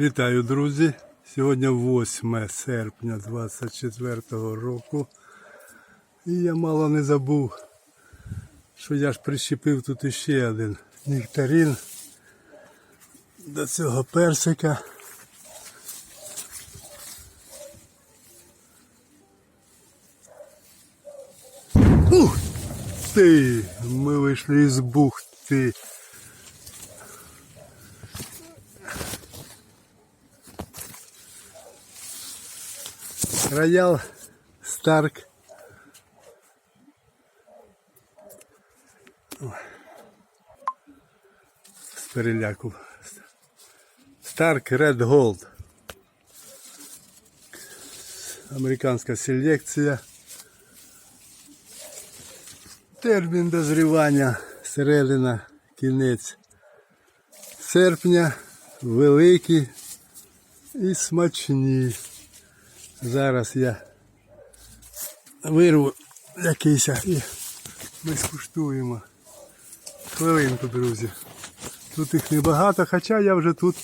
Вітаю, друзі! Сьогодні 8 серпня 24 року. І я мало не забув, що я ж прищепив тут іще один нектарин до цього персика. Ух ти! Ми вийшли із бухти. Роял Старк. З переляку. Старк Red Gold. Американська селекція. Термін дозрівання середина, кінець серпня, великі і смачні. Зараз я вирву якийсь і ми скуштуємо. Хвилинку, друзі. Тут їх небагато, хоча я вже тут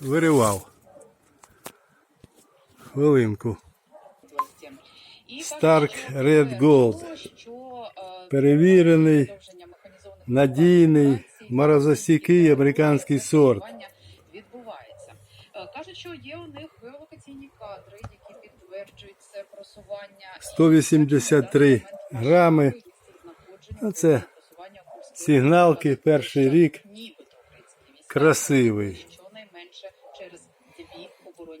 виривав. Хвилинку. Stark Red Gold. Перевірений, надійний, морозостійкий американський сорт. Що є у них геолокаційні кадри, які підтверджують це просування. 183 грами. А це Сигналки, перший рік. Красивий.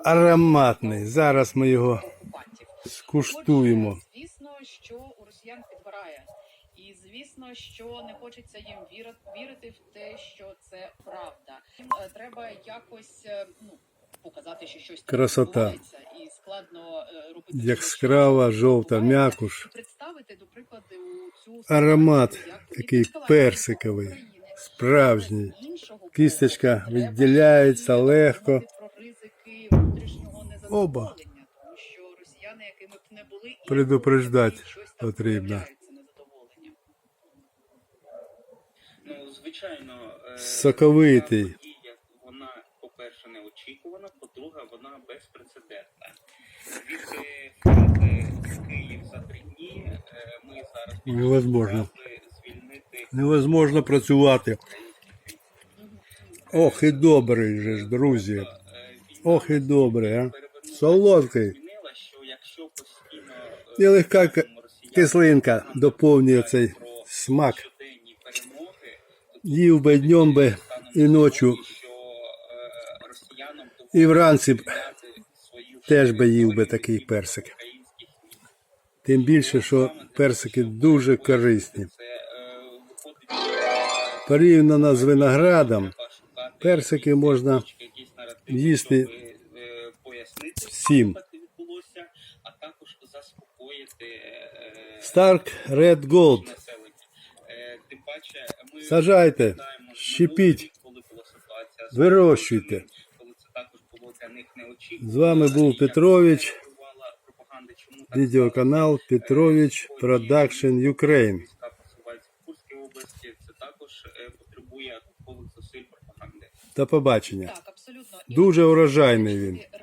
Ароматний. Зараз ми його скуштуємо. Звісно, що у росіян підгорає. І звісно, що не хочеться їм вірити, вірити в те, що це правда. Їм е, треба якось е, ну, показати, що щось Красота. і складно е, робити Яскрава, жовта, м'якуш. Представити, до прикладу, цю Аромат такий персиковий, справжній. Іншого боку, Кісточка відділяється легко. про ризики внутрішнього Оба. незадоволення, тому що росіяни, якими б не були, і щось потрібно. Ну, звичайно, е, Соковитий. По-перше, неочікувана, по-друге, вона безпрецедентна. Звідти фрази Київ за три дні е, ми зараз Невозможно. звільнити Невозможно працювати. Ох і добрий же ж, друзі. е, Ох і добрий, а. Солодкий. змінила, що якщо постійно е, І легка кислинка доповнює цей смак. Їв би днем би і е, росіянам і вранці теж би їв би такий персик. Тим більше, що персики дуже корисні. Порівняно з виноградом, персики можна їсти всім. Е, Тим паче, Сажайте, щепіть, вирощуйте. З вами був Петрович, Відеоканал Петрович Production Ukraine. війська в Курській області, це також е, потребує додаткових зусиль пропаганди. До побачення. Так, абсолютно. Дуже урожайний він. е,